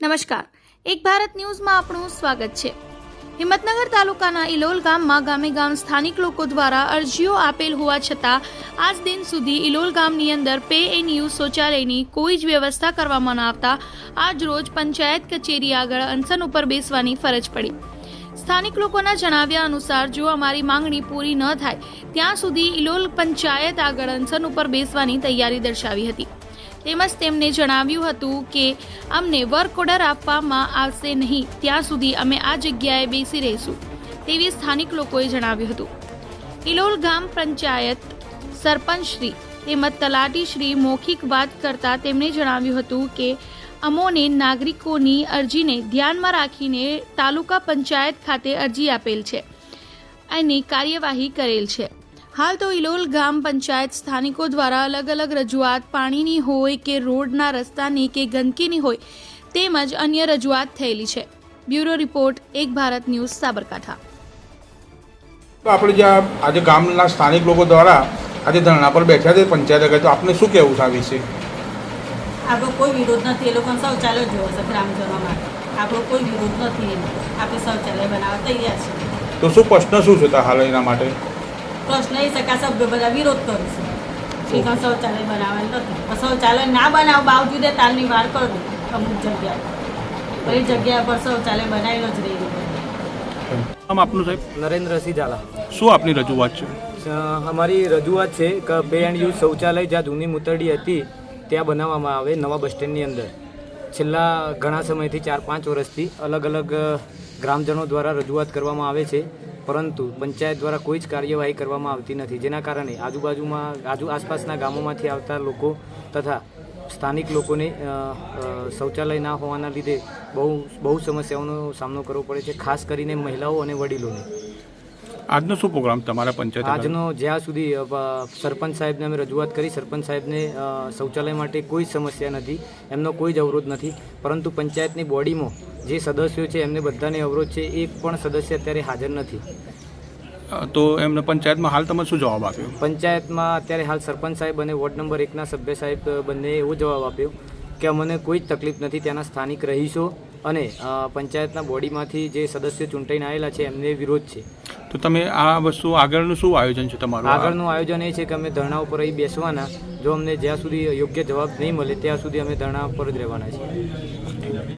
નમસ્કાર. એક ભારત ન્યૂઝમાં આપનું સ્વાગત છે. હિંમતનગર તાલુકાના ઇલોલ ગામમાં ગામે ગામ સ્થાનિક લોકો દ્વારા અરજીઓ આપેલ હોવા છતાં આજ દિન સુધી ઇલોલ ગામની અંદર પે એન્ડ યુ શૌચાલયની કોઈ જ વ્યવસ્થા કરવામાં ન આવતા આજ રોજ પંચાયત કચેરી આગળ અનશન ઉપર બેસવાની ફરજ પડી. સ્થાનિક લોકોના જણાવ્યા અનુસાર જો અમારી માંગણી પૂરી ન થાય, ત્યાં સુધી ઇલોલ પંચાયત આગળ અનશન ઉપર બેસવાની તૈયારી દર્શાવી હતી. તેમજ તેમને જણાવ્યું હતું કે અમને વર્ક ઓર્ડર આપવામાં આવશે નહીં, ત્યાં સુધી અમે આ જગ્યાએ બેસી રહીશું, તેવી સ્થાનિક લોકોએ જણાવ્યું હતું. ઇલોલ ગામ પંચાયત સરપંચ શ્રી તેમજ તલાટી શ્રી મૌખિક વાત કરતા તેમણે જણાવ્યું હતું કે અમોને નાગરિકોની અરજીને ધ્યાનમાં રાખીને તાલુકા પંચાયત ખાતે અરજી આપેલ છે અને કાર્યવાહી કરેલ છે. હાલ તો ઇલોલ ગામ પંચાયત સ્થાનિકો દ્વારા અલગ અલગ રજૂઆત પાણીની હોય કે રોડના રસ્તાની કે ગંદકીની હોય તેમજ અન્ય રજૂઆત થયેલી છે. બ્યુરો રિપોર્ટ એક ભારત ન્યૂઝ સાબરકાંઠા. તો આપણે જે આજે ગામના સ્થાનિક લોકો દ્વારા આજે ધરણા પર બેઠા છે પંચાયત આગળ તો આપને શું કહેવું છે આ વિશે? આપણો કોઈ વિરોધ નથી એ લોકોને શૌચાલય જોવો છે ગ્રામજનો માટે આપણો કોઈ વિરોધ નથી આપણે શૌચાલય બનાવવા તૈયાર છે તો શું પ્રશ્ન શું છે હાલ એના માટે? પ્રશ્ન નહીં છે કે સભ્યો બધા વિરોધ કરે છે. શૌચાલય બનાવવાનું નથી. શૌચાલય ના બનાવ બાવજુદે તાલની વાર કરી. અમુક જગ્યા પર એ જગ્યા પર શૌચાલય બનાવેલો જ રહી આમ આપનું સાહેબ? નરેન્દ્રસિંહ ઝાલા. શું આપની રજૂઆત છે? અમારી રજૂઆત છે કે બે એન્ડ યુઝ શૌચાલય જ્યાં જૂની મૂતરડી હતી ત્યાં બનાવવામાં આવે નવા બસ સ્ટેન્ડની અંદર. છેલ્લા ઘણા સમયથી ચાર પાંચ વર્ષથી અલગ અલગ ગ્રામજનો દ્વારા રજૂઆત કરવામાં આવે છે. પરંતુ પંચાયત દ્વારા કોઈ જ કાર્યવાહી કરવામાં આવતી નથી. જેના કારણે આજુબાજુમાં આજુ આસપાસના ગામોમાંથી આવતા લોકો તથા સ્થાનિક લોકોને શૌચાલય ના હોવાના લીધે બહુ બહુ સમસ્યાઓનો સામનો કરવો પડે છે ખાસ કરીને મહિલાઓ અને વડીલોને. આજનો શું પ્રોગ્રામ તમારા પંચાયત આજનો જ્યાં સુધી સરપંચ સાહેબને અમે રજૂઆત કરી સરપંચ સાહેબને શૌચાલય માટે કોઈ સમસ્યા નથી એમનો કોઈ જ અવરોધ નથી. પરંતુ પંચાયતની બોડીમાં જે સદસ્યો છે એમને બધાને અવરોધ છે એક પણ સદસ્ય અત્યારે હાજર નથી. તો એમને પંચાયતમાં હાલ તમે શું જવાબ આપ્યો? પંચાયતમાં અત્યારે હાલ સરપંચ સાહેબ અને વોર્ડ નંબર એકના સભ્ય સાહેબ બંને એવો જવાબ આપ્યો કે અમને કોઈ જ તકલીફ નથી ત્યાંના સ્થાનિક રહીશો અને પંચાયતના બોડીમાંથી જે સદસ્ય ચૂંટાઈને આવેલા છે એમને વિરોધ છે. તો તમે આ વસ્તુ આગળનું શું આયોજન છે તમારું? આગળનું આયોજન એ છે કે અમે ધરણા ઉપર અહીં બેસવાના. જો અમને જ્યાં સુધી યોગ્ય જવાબ નહીં મળે ત્યાં સુધી અમે ધરણા ઉપર જ રહેવાના છીએ.